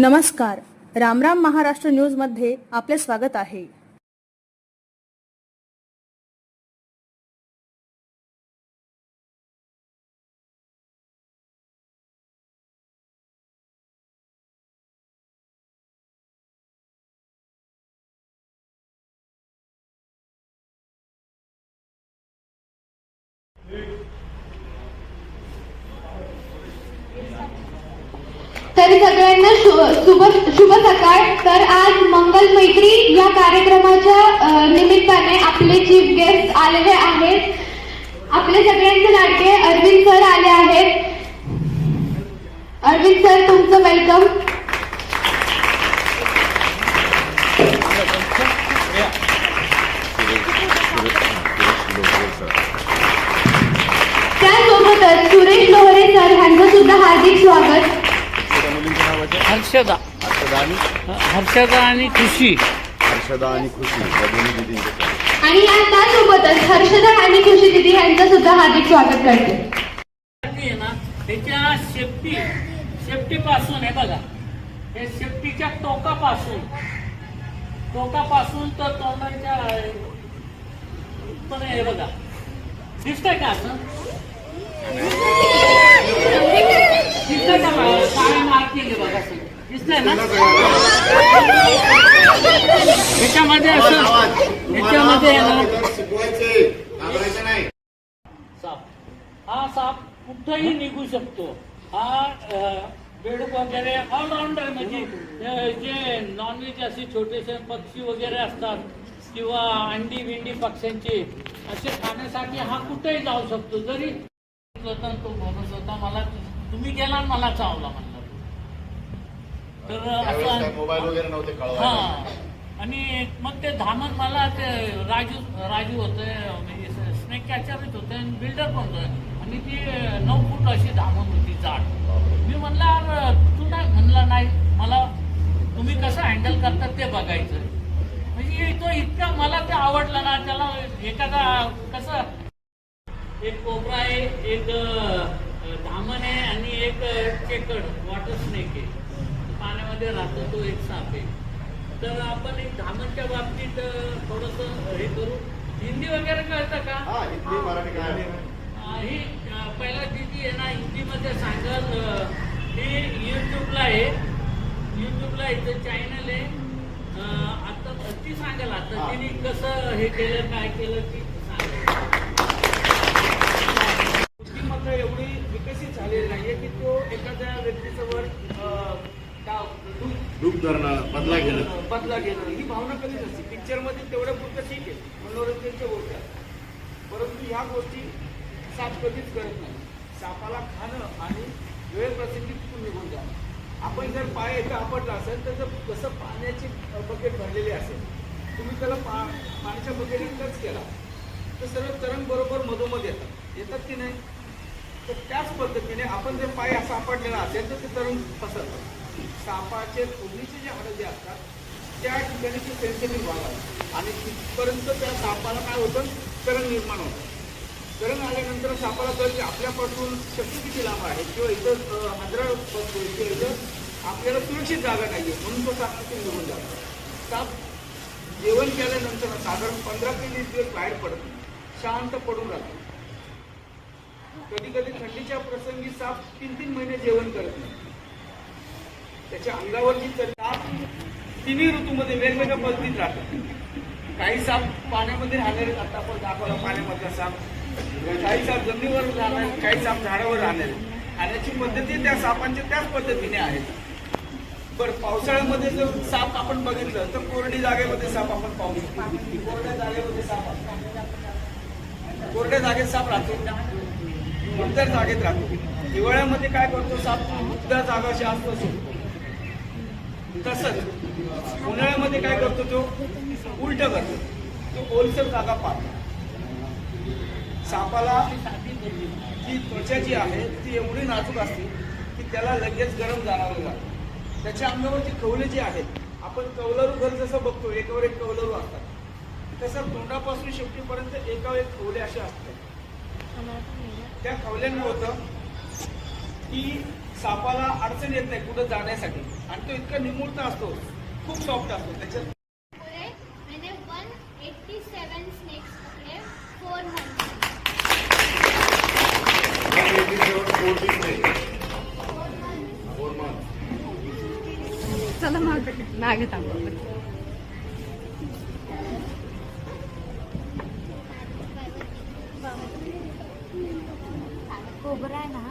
नमस्कार. रामराम महाराष्ट्र न्यूजमध्ये आपले स्वागत आहे. तर सगळ्यांना शु- शुभ शुभ सकाळ. तर आज मंगल मैत्री या कार्यक्रमाच्या निमित्ताने आपले चीफ गेस्ट आलेले आहेत. आपले सगळ्यांचे लाडके अरविंद सर आले आहेत. अरविंद सर तुमचं वेलकम त्यासोबतच सुरेश लोहरे सर यांचं सुद्धा हार्दिक स्वागत. हर्षदा. हर्षदा आणि? हर्षदा आणि खुशी. हर्षदा आणि खुशी. या दोन्ही दिदींचे. आणि या त्यासोबतच हर्षदा आणि खुशी दिदी यांचं सुद्धा हार्दिक स्वागत करते. आहे ना त्याच्या शेपटी शेपटी पासून आहे बघा. हे शेपटीच्या टोकापासून. टोकापासून तर तोंडाच्या पण हे बघा. दिसतंय का असं? दिसतंय का? बघा? काळे मार्क केले बघा सगळे. दिसतंय ना? ह्याच्यामध्ये असं नाही साप. हा साप कुठंही निघू शकतो. हा बेडूक वगैरे ऑलराऊंडर म्हणजे जे नॉनव्हेज असे छोटेसे पक्षी वगैरे असतात किंवा अंडी बिंडी पक्ष्यांचे असे खाण्यासाठी हा कुठेही जाऊ शकतो. जरी तो होता मला तुम्ही गेला मला चावला म्हणला. तर असं मोबाईल वगैरे नव्हते हा. आणि मग ते धामण मला ते राजू राजू होते म्हणजे स्नेक कॅचरच होते आणि बिल्डर पण होते. आणि ती नऊ फूट अशी धामण होती जाड. मी म्हणलं "अरे, तू नाही म्हणला नाही. मला तुम्ही कसं हँडल करतात ते बघायचं. म्हणजे तो इतका मला ते आवडलं ना त्याला एखादा कसं एक कोबरा आहे एक धामण आहे आणि एक चेकड वॉटर स्नेक आहे. पाण्यामध्ये राहतो तो एक साप आहे. तर आपण एक धामणच्या बाबतीत थोडस हे करू. हिंदी वगैरे कळतं का? हा हिंदी मराठी ही पहिला दिदी आहे ना हिंदीमध्ये सांगल अ, ही युट्यूबला आहे. युट्यूबला इथं चॅनल आहे. आता ती सांगेल आता हा. तिने कसं हे केलं काय केलं ती सांगेल. बुद्धिमत्ता एवढी विकसित झालेली नाहीये की तो एखाद्या व्यक्तीसमोर अं, डाव- रूप धरणं बदला घेणं हो, बदला घेणं ही भावना कधीच असते पिक्चरमध्ये तेवढ्या पुरतं ठीक आहे. मनोरंजनच्या गोष्टी परंतु ह्या गोष्टी साप कधीच करत नाही. सापाला खाणं आणि वेळ तिथून निघून जाणं. आपण जर पाय एका आपटला असेल तर जर कसं पाण्याची बकेट भरलेली असेल तुम्ही त्याला पा पाण्याच्या बकेटीत टच केला तर सर्व तरंग बरोबर मधोमध येतात. येतात की नाही? तर त्याच पद्धतीने आपण जर पाय असा आपटलेला असेल तर ते तरंग पसरतात. सापाचे पूर्वीचे जे हाडं जे असतात त्या ठिकाणी ते सेन्सिटिव्ह भाग आहे आणि तिथपर्यंत त्या सापाला काय होतं? करण निर्माण होतं. करण आल्यानंतर सापाला कळतं की आपल्यापासून शक्ती किती लांब आहे किंवा इथं आंध्रा बसतो किंवा इथं आपल्याला सुरक्षित जागा नाही आहे म्हणून तो साप तिथे निघून जातो. साप जेवण केल्यानंतर साधारण पंधरा ते वीस दिवस बाहेर पडत नाही. शांत पडून राहतो. कधी कधी थंडीच्या प्रसंगी साप तीन तीन महिने जेवण करत नाही. त्याच्या अंगावरची तर साप तिन्ही ऋतूमध्ये वेगवेगळ्या पद्धतीत राहतात. काही साप पाण्यामध्ये राहणारे आता आपण दाखवला पाण्यामधला साप. काही साप जमिनीवर राहणार काही साप झाडावर राहणार खाण्याची पद्धती त्या सापांच्या त्याच पद्धतीने आहेत बरं पावसाळ्यामध्ये जर साप आपण बघितलं तर कोरडी जागेमध्ये साप आपण पाहू शकतो. कोरड्या जागेमध्ये साप आपण कोरड्या जागेत साप राहतो. उबदार जागेत राहतो. हिवाळ्यामध्ये काय करतो साप? उबदार जागा अशी असतो सुटतो तसंच उन्हाळ्यामध्ये काय करतो तो? उलट करतो. तो ओलसर जागा पाहतो. सापाला जी त्वचा जी आहे ती एवढी नाजूक असते की त्याला लगेच गरम जाणवलं जातं. त्याच्या अंगावरची कवले जी आहेत आपण कौलारू घर जसं बघतो एकावर एक कौलारू असतात. तसं तोंडापासून शेपटीपर्यंत एकावर एक खवले असे असतात. त्या खवल्यांना होतं की सापाला अडचण येत नाही कुठं जाण्यासाठी. आणि तो इतका निमूर्त असतो खूप सॉफ्ट असतो. त्याच्यात पूरे मैंने 187 स्नेक्स पकड़े 400 चला मागे मागे थांबा कोबरा आहे ना?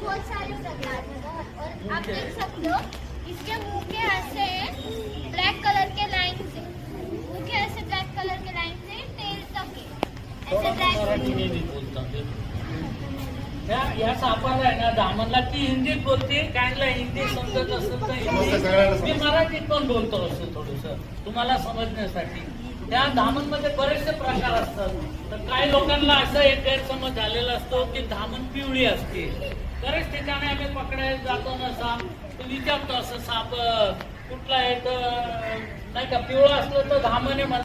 बहुत सारे प्रकार हैं और आप देख सकते हो इसके मराठी नेहमी बोलतात सापाला आहे ना दामनला ती हिंदीत बोलते कायला हिंदी समजत असेल तर हिंदी मी मराठीत पण बोलतो असं थोडस तुम्हाला समजण्यासाठी त्या धामणमध्ये बरेचसे प्रकार असतात तर काही लोकांना असं एक गैरसमज झालेला असतो की धामण पिवळी असते बरेच ठिकाणी आम्ही पकडायला जातो ना साप तर विचारतो असं साप कुठला आहे तर नाही का पिवळा असलं तर धामण म्हणतात.